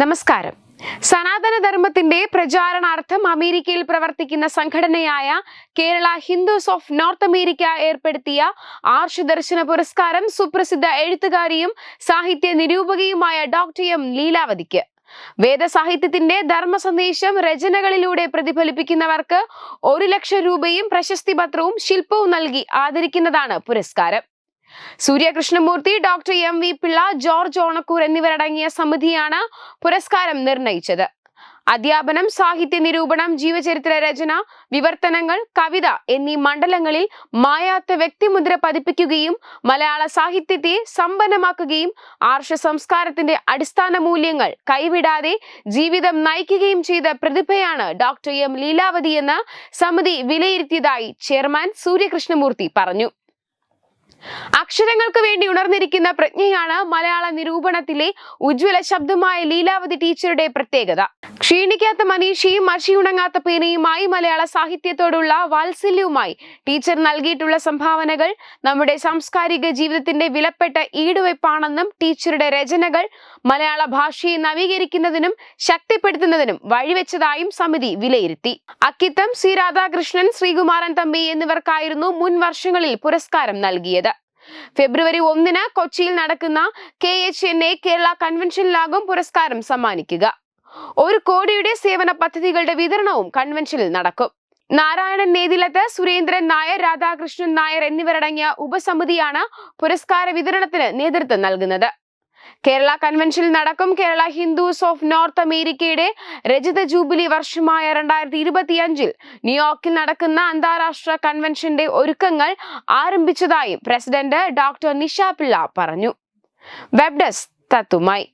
നമസ്കാരം. സനാതനധർമ്മത്തിന്റെ പ്രചാരണാർത്ഥം അമേരിക്കയിൽ പ്രവർത്തിക്കുന്ന സംഘടനയായ Kerala Hindus of North America ഏർപ്പെടുത്തിയ ആർഷ ദർശന പുരസ്കാരം സുപ്രസിദ്ധ എഴുത്തുകാരിയും സാഹിത്യ നിരൂപകയുമായ ഡോക്ടർ എം ലീലാവതിക്ക്. വേദസാഹിത്യത്തിന്റെ ധർമ്മ സന്ദേശം രചനകളിലൂടെ പ്രതിഫലിപ്പിക്കുന്നവർക്ക് ഒരു ലക്ഷം രൂപയും പ്രശസ്തി പത്രവും ശില്പവും നൽകി ആദരിക്കുന്നതാണ് പുരസ്കാരം. Suryakrishnamurthy doctor M V Pillai George Onakkoor എന്നിവരടങ്ങിയ സമിതിയാണ് പുരസ്കാരം നിർണയിച്ചത്. അധ്യാപനം സാഹിത്യ നിരൂപണം ജീവചരിത്ര രചന വിവർത്തനങ്ങൾ കവിത എന്നീ മണ്ഡലങ്ങളിൽ മായാത്ത വ്യക്തിമുദ്ര പതിപ്പിക്കുകയും മലയാള സാഹിത്യത്തെ സമ്പന്നമാക്കുകയും ആർഷ സംസ്കാരത്തിന്റെ അടിസ്ഥാന മൂല്യങ്ങൾ കൈവിടാതെ ജീവിതം നയിക്കുകയും ചെയ്ത പ്രതിഭയാണ് ഡോക്ടർ എം ലീലാവതി എന്ന് സമിതി വിലയിരുത്തിയതായി ചെയർമാൻ സൂര്യകൃഷ്ണമൂർത്തി പറഞ്ഞു. അക്ഷരങ്ങൾക്ക് വേണ്ടി ഉണർന്നിരിക്കുന്ന പ്രജ്ഞയാണ് മലയാള നിരൂപണത്തിലെ ഉജ്ജ്വല ശബ്ദമായ ലീലാവതി ടീച്ചറുടെ പ്രത്യേകത. ക്ഷീണിക്കാത്ത മനീഷിയും മഷിയുണങ്ങാത്ത പേനയുമായി മലയാള സാഹിത്യത്തോടുള്ള വാത്സല്യവുമായി ടീച്ചർ നൽകിയിട്ടുള്ള സംഭാവനകൾ നമ്മുടെ സാംസ്കാരിക ജീവിതത്തിന്റെ വിലപ്പെട്ട ഈടുവയ്പ്പാണെന്നും ടീച്ചറുടെ രചനകൾ മലയാള ഭാഷയെ നവീകരിക്കുന്നതിനും ശക്തിപ്പെടുത്തുന്നതിനും വഴിവെച്ചതായും സമിതി വിലയിരുത്തി. അക്കിത്തം സി രാധാകൃഷ്ണൻ ശ്രീകുമാരൻ തമ്പി എന്നിവർക്കായിരുന്നു മുൻ വർഷങ്ങളിൽ പുരസ്കാരം നൽകിയത്. ഫെബ്രുവരി ഒന്നിന് കൊച്ചിയിൽ നടക്കുന്ന K H N A Kerala കൺവെൻഷനിലാകും പുരസ്കാരം സമ്മാനിക്കുക. ഒരു കോടിയുടെ സേവന പദ്ധതികളുടെ വിതരണവും കൺവെൻഷനിൽ നടക്കും. നാരായണൻ നേതിലത്ത് സുരേന്ദ്രൻ നായർ രാധാകൃഷ്ണൻ നായർ എന്നിവരടങ്ങിയ ഉപസമിതിയാണ് പുരസ്കാര വിതരണത്തിന് നേതൃത്വം നൽകുന്നത്. കേരള കൺവെൻഷനിൽ നടക്കും കേരള ഹിന്ദുസ് ഓഫ് നോർത്ത് അമേരിക്കയുടെ രജത ജൂബിലി വർഷമായ രണ്ടായിരത്തി ഇരുപത്തിയഞ്ചിൽ ന്യൂയോർക്കിൽ നടക്കുന്ന അന്താരാഷ്ട്ര കൺവെൻഷന്റെ ഒരുക്കങ്ങൾ ആരംഭിച്ചതായും പ്രസിഡന്റ് ഡോക്ടർ നിഷാ പിള്ള പറഞ്ഞു. വെബ് തത്തുമായി.